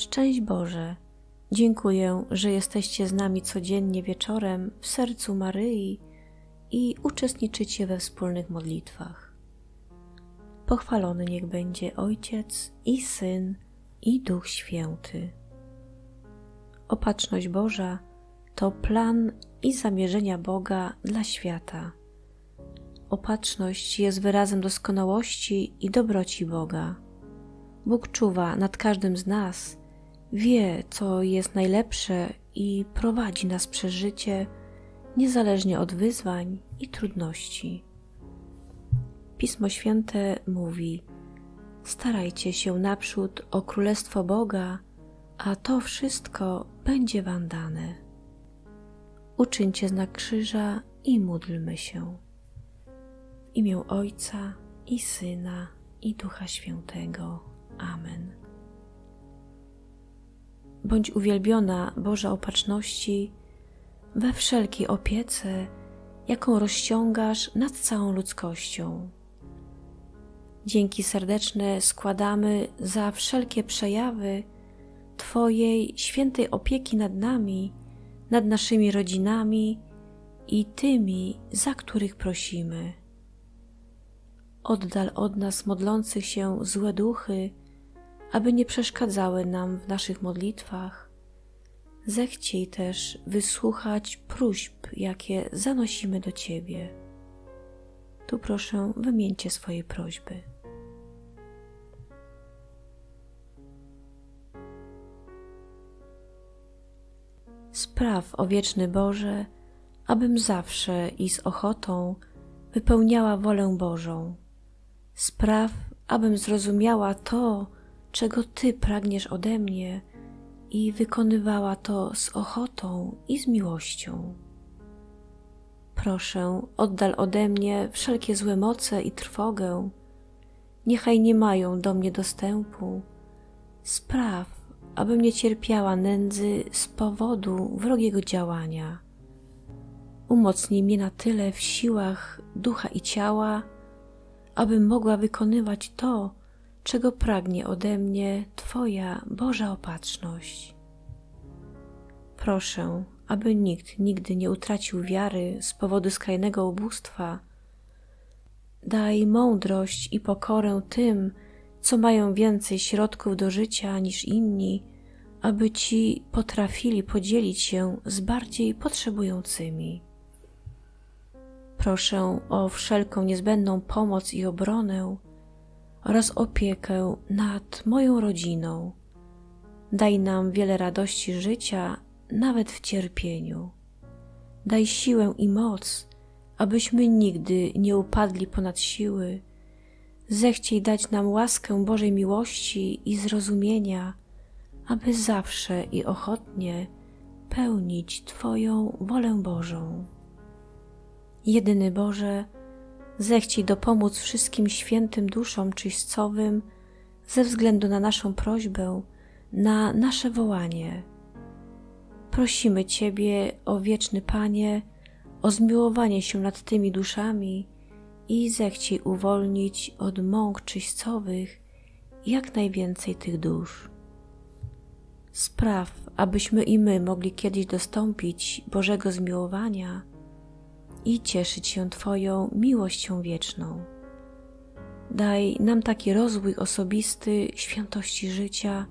Szczęść Boże! Dziękuję, że jesteście z nami codziennie wieczorem w sercu Maryi i uczestniczycie we wspólnych modlitwach. Pochwalony niech będzie Ojciec i Syn i Duch Święty. Opatrzność Boża to plan i zamierzenia Boga dla świata. Opatrzność jest wyrazem doskonałości i dobroci Boga. Bóg czuwa nad każdym z nas, wie, co jest najlepsze i prowadzi nas przez życie, niezależnie od wyzwań i trudności. Pismo Święte mówi: Starajcie się naprzód o Królestwo Boga, a to wszystko będzie Wam dane. Uczyńcie znak krzyża i módlmy się. W imię Ojca i Syna i Ducha Świętego. Amen. Bądź uwielbiona Boża Opatrzności we wszelkiej opiece, jaką rozciągasz nad całą ludzkością. Dzięki serdeczne składamy za wszelkie przejawy Twojej świętej opieki nad nami, nad naszymi rodzinami i tymi, za których prosimy. Oddal od nas modlących się złe duchy, aby nie przeszkadzały nam w naszych modlitwach. Zechciej też wysłuchać próśb, jakie zanosimy do Ciebie. Tu proszę, wymieńcie swoje prośby. Spraw, o wieczny Boże, abym zawsze i z ochotą wypełniała wolę Bożą. Spraw, abym zrozumiała to, czego Ty pragniesz ode mnie i wykonywała to z ochotą i z miłością. Proszę, oddal ode mnie wszelkie złe moce i trwogę, niechaj nie mają do mnie dostępu. Spraw, abym nie cierpiała nędzy z powodu wrogiego działania. Umocnij mnie na tyle w siłach ducha i ciała, abym mogła wykonywać to, czego pragnie ode mnie Twoja Boża opatrzność. Proszę, aby nikt nigdy nie utracił wiary z powodu skrajnego ubóstwa. Daj mądrość i pokorę tym, co mają więcej środków do życia niż inni, aby ci potrafili podzielić się z bardziej potrzebującymi. Proszę o wszelką niezbędną pomoc i obronę oraz opiekę nad moją rodziną. Daj nam wiele radości życia, nawet w cierpieniu. Daj siłę i moc, abyśmy nigdy nie upadli ponad siły. Zechciej dać nam łaskę Bożej miłości i zrozumienia, aby zawsze i ochotnie pełnić Twoją wolę Bożą. Jedyny Boże, zechciej dopomóc wszystkim świętym duszom czyścowym ze względu na naszą prośbę, na nasze wołanie. Prosimy Ciebie, o wieczny Panie, o zmiłowanie się nad tymi duszami i zechciej uwolnić od mąk czyścowych jak najwięcej tych dusz. Spraw, abyśmy i my mogli kiedyś dostąpić Bożego zmiłowania i cieszyć się Twoją miłością wieczną. Daj nam taki rozwój osobisty świętości życia,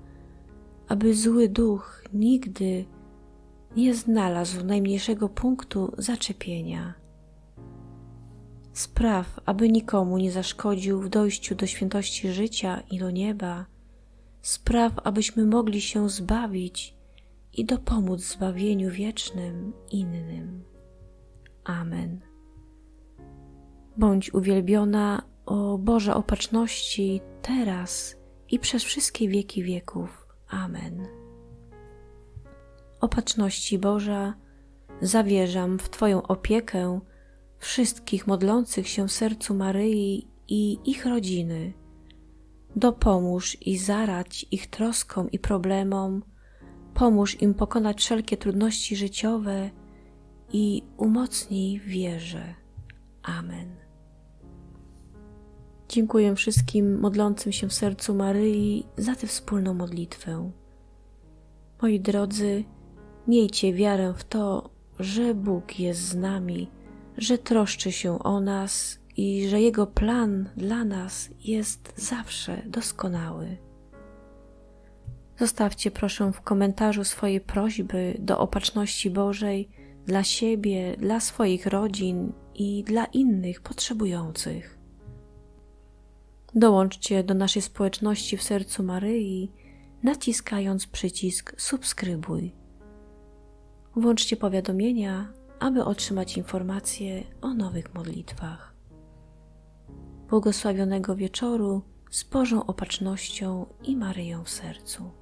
aby zły duch nigdy nie znalazł najmniejszego punktu zaczepienia. Spraw, aby nikomu nie zaszkodził w dojściu do świętości życia i do nieba. Spraw, abyśmy mogli się zbawić i dopomóc zbawieniu wiecznym innym. Amen. Bądź uwielbiona, o Boże opatrzności, teraz i przez wszystkie wieki wieków. Amen. Opatrzności Boża, zawierzam w Twoją opiekę wszystkich modlących się sercu Maryi i ich rodziny. Dopomóż i zaradź ich troskom i problemom, pomóż im pokonać wszelkie trudności życiowe i umocnij w wierze. Amen. Dziękuję wszystkim modlącym się w sercu Maryi za tę wspólną modlitwę. Moi drodzy, miejcie wiarę w to, że Bóg jest z nami, że troszczy się o nas i że Jego plan dla nas jest zawsze doskonały. Zostawcie proszę w komentarzu swoje prośby do opatrzności Bożej dla siebie, dla swoich rodzin i dla innych potrzebujących. Dołączcie do naszej społeczności w sercu Maryi, naciskając przycisk subskrybuj. Włączcie powiadomienia, aby otrzymać informacje o nowych modlitwach. Błogosławionego wieczoru z Bożą Opatrznością i Maryją w sercu.